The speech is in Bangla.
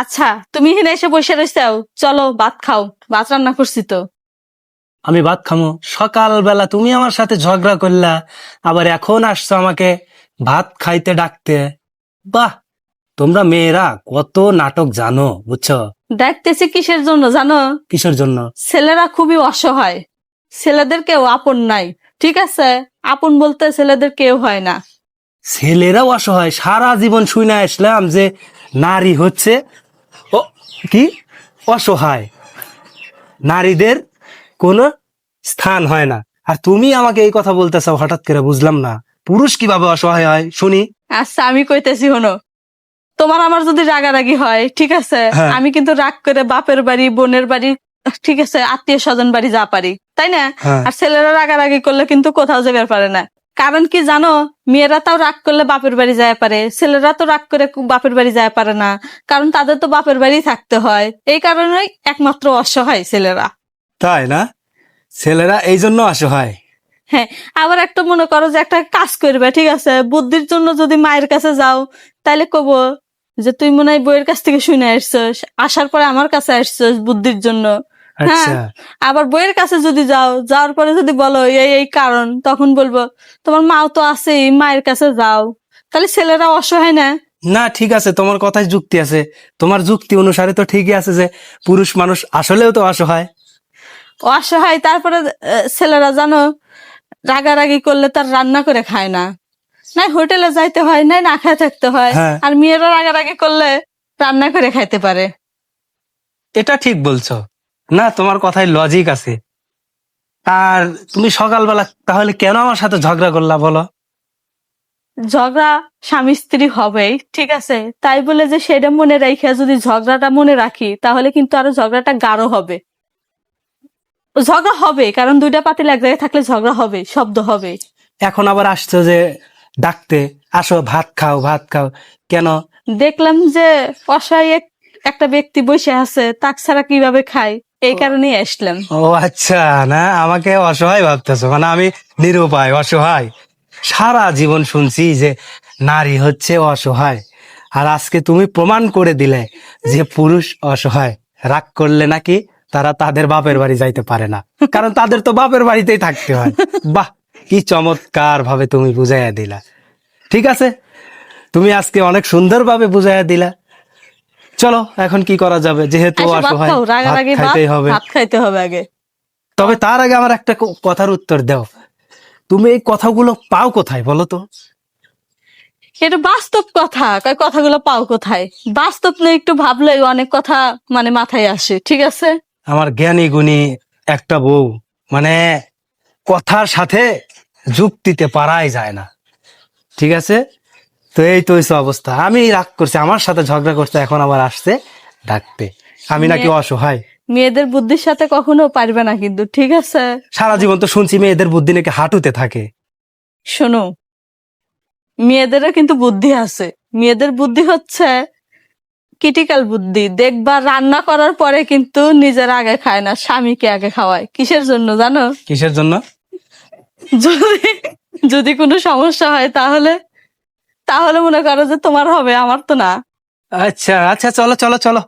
আচ্ছা তুমি এখানে এসে বসে রয়েছাও চলো ভাত খাও। ভাত রান্না করছি তো। আমি ভাত খামো। সকালবেলা তুমি আমার সাথে ঝগড়া করলা আবার এখন আসছো আমাকে ভাত খাইতে ডাকতে। বাহ তোমরা মেয়েরা কত নাটক জানো বুঝছ? দেখতেছি কিসের জন্য জানো? কিসের জন্য? ছেলেরা খুবই অসহায়। ছেলেদের কেউ আপন নাই ঠিক আছে? আপন বলতে ছেলেদের কেউ হয় না। ছেলেরাও অসহায়। সারা জীবন শুনে আসলাম যে নারী হচ্ছে কি? অসহায়। নারীদের কোনো স্থান হয় না। আর তুমি আমাকে এই কথা বলতেছো হঠাৎ করে বুঝলাম না। পুরুষ কীভাবে অসহায় হয়? শুনি। আচ্ছা আমি কইতেছি হনো তোমার আমার যদি রাগারাগি হয় ঠিক আছে? হ্যাঁ। আমি কিন্তু রাগ করে বাপের বাড়ি বোনের বাড়ি ঠিক আছে আত্মীয় স্বজন বাড়ি যা পারি তাই না? হ্যাঁ। আর ছেলেরা রাগারাগি করলে কিন্তু কোথাও যাবে পারে না। কারণ কি জানো? মেয়েরা তাও রাগ করলে বাপের বাড়ি যায় পারে। ছেলেরা তো রাগ করে বাপের বাড়ি যায় পারে না। কারণ তাদের তো বাপের বাড়ি থাকতে হয়। এই কারণেই একমাত্র অসহায় ছেলেরা। তাই না? ছেলেরা এই জন্য অসহায়। হ্যাঁ আবার একটা মনে করো যে একটা কাজ করবে ঠিক আছে? বুদ্ধির জন্য যদি মায়ের কাছে যাও তাহলে কব যে তুই মনে হয় বইয়ের কাছ থেকে শুনে আসছস আসার পরে আমার কাছে আসছস বুদ্ধির জন্য। আচ্ছা। আবার বইয়ের কাছে যদি যাও যাওয়ার পরে যদি বলো এই এই কারণ তখন বলব তোমার মাও তো আছেই মায়ের কাছে যাও। তাহলে ছেলেরা অসহায় না? না ঠিক আছে তোমার কথায় যুক্তি আছে। তোমার যুক্তি অনুসারে তো ঠিকই আছে যে পুরুষ মানুষ আসলেও তো অসহায়। অসহায় তারপরে ছেলেরা জানো রাগারাগি করলে তার রান্না করে খায় না। নাই হোটেলে যাইতে হয় নাই না খায় থাকতে হয় হ্যাঁ। আর মেয়েরা রাগারাগি করলে রান্না করে খাইতে পারে। এটা ঠিক বলছো। না তোমার কথায় লজিক আছে। আর তুমি সকালবেলা তাহলে কেন আমার সাথে ঝগড়া করলা বলো? ঝগড়া স্বামী স্ত্রী হবেই ঠিক আছে? তাই বলে যে সেটা মনে রাখে যদি ঝগড়াটা মনে রাখি তাহলে কিন্তু আরও ঝগড়াটা গাঢ় হবে। ঝগড়া হবে কারণ দুইটা পাতিল এক জায়গায় থাকলে ঝগড়া হবে শব্দ হবে। এখন আবার আসছো যে ডাকতে আসো ভাত খাও ভাত খাও কেন? দেখলাম যে অসহায় এক- একটা ব্যক্তি বসে আছে তাক ছাড়া কীভাবে খায়? এই কারণেই আসলাম। ও আচ্ছা না, আমাকে অসহায় ভাবতেছো মানে আমি নিরুপায়, অসহায়। সারা জীবন শুনছি যে নারী হচ্ছে অসহায়। আর আজকে তুমি প্রমাণ করে দিলে যে পুরুষ অসহায়। রাগ করলে নাকি তারা তাদের বাপের বাড়ি যাইতে পারে না। কারণ তাদের তো বাপের বাড়িতেই থাকতে হয়। বাহ, কি চমৎকার ভাবে তুমি বুঝাইয়া দিলা। ঠিক আছে? তুমি আজকে অনেক সুন্দরভাবে বুঝাইয়া দিলা। চলো এখন কি করা যাবে? যেহেতু অসহায় খাও ভাত রাগারাগি ভাত খাইতেই হবে। ভাত খাইতে হবে আগে। তবে তার আগে আমার একটা কথার উত্তর দাও। তুমি এই কথাগুলো পাও কোথায় বলো তো? এটা বাস্তব কথা। কথাগুলো পাও কোথায়? বাস্তব নিয়ে একটু ভাবলে অনেক কথা মানে মাথায় আসে ঠিক আছে? আমার জ্ঞানী গুণী একটা বউ মানে কথার সাথে যুক্তিতে পারাই যায় না ঠিক আছে? তো এই তো হইছে অবস্থা। আমি রাগ করছি আমার সাথে ঝগড়া করছে এখন আবার আসছে ডাকতে। আমি নাকি অসহায়। মেয়েদের বুদ্ধির সাথে কখনো পারবে না কিন্তু ঠিক আছে? সারা জীবন তো শুনছি মেয়েদের বুদ্ধি নাকি হাঁটুতে থাকে। শোনো মেয়েদেরও কিন্তু বুদ্ধি আছে। মেয়েদের বুদ্ধি হচ্ছে ক্রিটিক্যাল বুদ্ধি। দেখবা রান্না করার পরে কিন্তু নিজের আগে খায় না স্বামীকে আগে খাওয়ায়। কিসের জন্য জানো? কিসের জন্য? যদি যদি কোনো সমস্যা হয় তাহলে তাহলে মনে করো যে তোমার হবে আমার তো না। আচ্ছা আচ্ছা চলো চলো চলো।